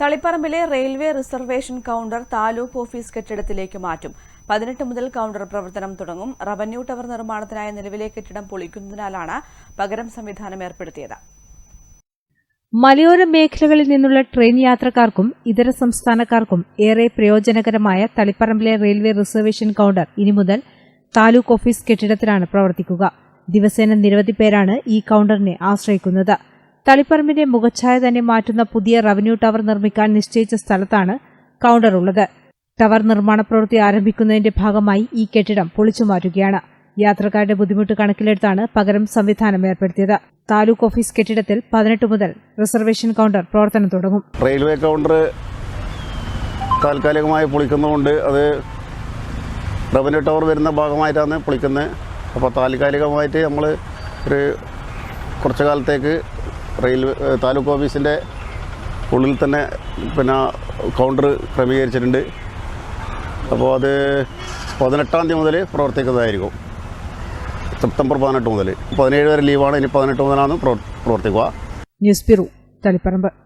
തളിപ്പറമ്പിലെ railway reservation counter taluk office കെട്ടിടത്തിലേക്ക് മാറ്റും. പതിനെട്ട് മുതൽ കൗണ്ടർ പ്രവർത്തനം തുടങ്ങും. റവന്യൂ ടവർ നിർമ്മാണത്തിനായ നിലവിലെ കെട്ടിടം പൊളിക്കുന്നതിനാലാണ് പകരം സംവിധാനം ഏർപ്പെടുത്തിയത്. മലയോര മേഖലകളിൽ നിന്നുള്ള ട്രെയിൻ യാത്രക്കാർക്കും ഇതര സംസ്ഥാനക്കാർക്കും ഏറെ പ്രയോജനകരമായ തളിപ്പറമ്പിലെ റെയിൽവേ റിസർവേഷൻ കൗണ്ടർ ഇനി മുതൽ താലൂക്ക് ഓഫീസ് കെട്ടിടത്തിലാണ് പ്രവർത്തിക്കുക. ദിവസേന നിരവധി പേരാണ് ഈ കൗണ്ടറിനെ ആശ്രയിക്കുന്നത്. തളിപ്പറമ്പിന്റെ മുഖച്ഛായ തന്നെ മാറ്റുന്ന പുതിയ റവന്യൂ ടവർ നിർമ്മിക്കാൻ നിശ്ചയിച്ച സ്ഥലത്താണ് കൌണ്ടർ ഉള്ളത് ടവർ നിർമ്മാണ പ്രവൃത്തി ആരംഭിക്കുന്നതിന്റെ ഭാഗമായി ഈ കെട്ടിടം പൊളിച്ചു മാറ്റുകയാണ്. യാത്രക്കാരുടെ ബുദ്ധിമുട്ട് കണക്കിലെടുത്താണ് പകരം സംവിധാനം ഏർപ്പെടുത്തിയത്. താലൂക്ക് ഓഫീസ് കെട്ടിടത്തിൽ പതിനെട്ട് മുതൽ റിസർവേഷൻ കൗണ്ടർ പ്രവർത്തനം തുടങ്ങും. റെയിൽവേ കൗണ്ടർ താൽക്കാലികമായി പൊളിക്കുന്നതുകൊണ്ട് അത് റവന്യൂ ടവർ വരുന്ന ഭാഗമായിട്ടാണ് പൊളിക്കുന്നത്. അപ്പോൾ താൽക്കാലികമായിട്ട് നമ്മൾ ഒരു കുറച്ചു കാലത്തേക്ക് റെയിൽവേ താലൂക്ക് ഓഫീസിന്റെ ഉള്ളിൽ തന്നെ പിന്നെ കൗണ്ടർ ക്രമീകരിച്ചിട്ടുണ്ട്. അപ്പോൾ അത് പതിനെട്ടാം തീയതി മുതൽ പ്രവർത്തിക്കുന്നതായിരിക്കും. സെപ്റ്റംബർ പതിനെട്ട് മുതൽ പതിനേഴ് വരെ ലീവാണ്. ഇനി പതിനെട്ട് മുതലാണ് പ്രവർ- പ്രവർത്തിക്കുക. News bureau Taliparamba.